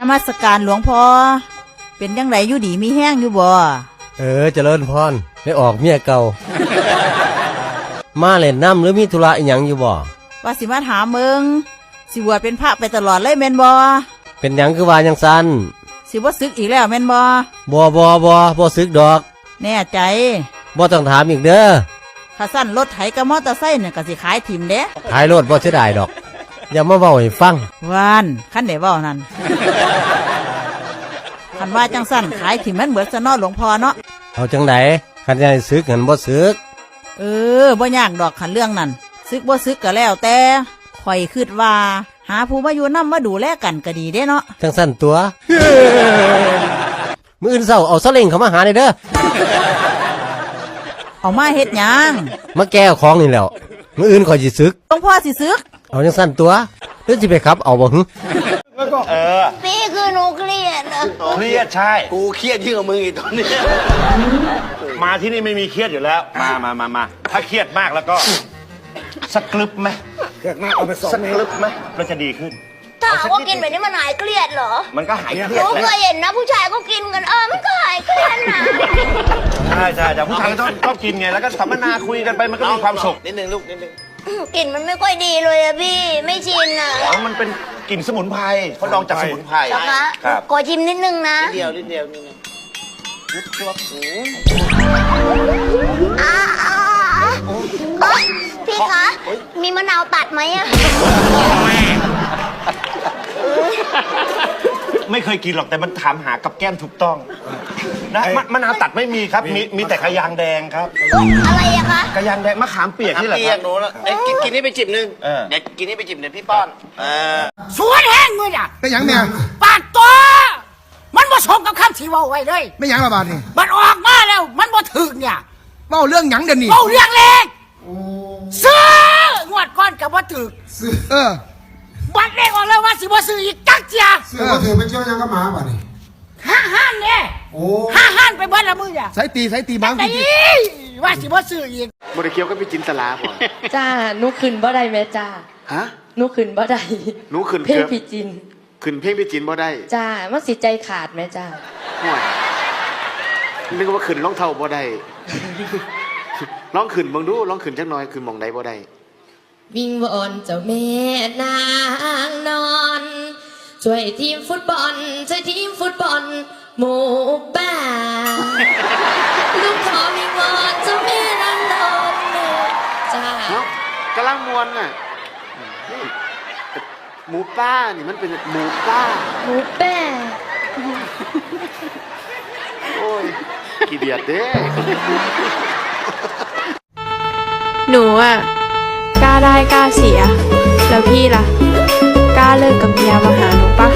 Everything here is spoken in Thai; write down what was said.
นมัสการหลวงพ่อเป็นยังไงอยู่ดีมีแห้งอยู่บ่เออเจริญพรได้ออกเมียเก่า มาเล่นน้ำหรือมีธุระอหยังอยู่บ่ ว่าสิมาถามมึงสิบวชเป็นพระไปตลอดเลยแม่นบ่เป็นหยังคือว่ายังสันสิบ่ซึกอีกแล้วแม่นบ่บ่บ่บ่บ่ซึกดอกแน่ใจบ่ต้องถามอีกเด้อถ้าสั้นรถไถกับมอเตอร์ไซค์เนี่ยก็สิขายถิ่มเด้ขายรถบ่เสียดายดอก อย่ามาเว้าให้ฟังวานคันได้เว้านั่นคันว่าจังสั้นขายถิ่มมันเบิดซะเนาะหลวงพ่อเนาะเอาจังไดคันจะให้ซึกหันบ่ซึก เออบ่ยากดอกคันเรื่องนั้นซึกบ่ซึกก็แล้วแต่ข่อยคิดว่า หาผู้มาอยู่นำมาดูแลกันก็ดีเด้เนาะจังสั้นตัว มื้ออื่นเช้าเอาซาเล้งเข้ามาหาได้เด้อเอามาเฮ็ดหยังมาแก้ของนี่แหล้วมื้ออื่นข่อยสิซึก หลวงพ่อสิซึก เอาจังสั้นตัวหรือสิไปขับ เอาบ่หึเออพี่คือหนูเครียดอะเครียดใช่ กูเครียดยิ่งกว่ามึงอีกตอนนี้ มาที่นี่ไม่มีเครียดอยู่แล้ว มามามามาถ้าเครียดมากแล้วก็สักกลึบไหมเครียดมากเอาไปสองสักเมกตลึรบไหมเราจะดีขึ้น ถ้าหากว่ากินแบบนี้มันหายเครียดเหรอ มันก็หายเคหรียดนูแหเคละยเห็นนะผู้ชายก็กินกันเออมันก็หายเครียดนะใช่ใช่แต่ผู้ชายก็ต้องต้องกินไงแล้วก็สัมมนาคุยกันไปมันก็มีความสุขนิดนึงลูกนิดนึง กลิ่นมันไม่ค่อยดีเลยอะพี่ ไม่ชินอะอ๋อมันเป็นกลิ่นสมุนไพรเขาดองจากสมุนไพร นะคะครับ ขอชิมนิดนึงนะนิดเดียวนิดเดียวนิดนึงอ่าอ่าอ่าเอ้ยพี่คะ มีมะนาวตัดไหมอะ ไม่เคยกินหรอกแต่มันถามหากับแก้มถูกต้องนะมะมะนาวตัดไม่มีครับ มีมีแต่กระยางแดงครับอะไรอะคะ กระยางแดงมะขามเปียกน้ำนี่แหละเปีคยรักบ หนูแล้วเอ้ยกินกินนี่ไปจิบนึงเออ เดี๋ยวกินนี่ไปจิบเดี๋ยวพี่ป้อนเออสวนแห้งมือน่ะไม่หยังเนี่ยปากตัวมันบ่สมกับคำที่เว้าไว้เลย ไม่หยังละบาดนี่มันออกมาแล้ว มันบ่ถึกเนี่ยเว้าเรื่องหยังเดี๋ยวนี้เว้าเรื่องเล็กซื้องวดก่อนกับบ่ถึกเออบัตร เลขออกแล้วว่าสิบ่ซื้ออีกจักเจียซื้อมาถือไปเที่ยวยังก็มาป่ะนี่ห้าห้านเนี่ยโอ้ห้าห้านไปเบิดละมืออะสายตีสายตีบางไอ้ทีว่าสิบ่ซื้ออีกบริเคียวก็ไปจินตลาบ่จ้าหนูขึ้นบ่ได้แม่จ้าฮะหนูขึ้นบ่ได้หนูขึ้นเพลงเกือบพี่จินขึ้นเพลงพี่จินบ่ได้จ้ามันสิใจขาดแม่จ้าห่วยนึกว่าขึ้นร้องเท่าบ่ได้ร้องขึ้นเบิ่งดูร้องขึ้นจักหน่อยขึ้นหมองใดบ่ได้ วิ่งวอนเจ้าแม่นางนอน ช่วยทีมฟุตบอล ช่วยทีมฟุตบอล หมู่บ้านลูกขอวิ่งวอนเจ้าแม่นางนอนจ้า เนาะกำลังมวนน่ะนี่หมูป้านี่มันเป็นหมูป้า หมูแป้โอ้ยกี่เดียดเด้ หนูอะก ล้าได้กล้าเสีย แล้วพี่ล่ะ กล้าเลิกกับเมียมาหาหนูปะ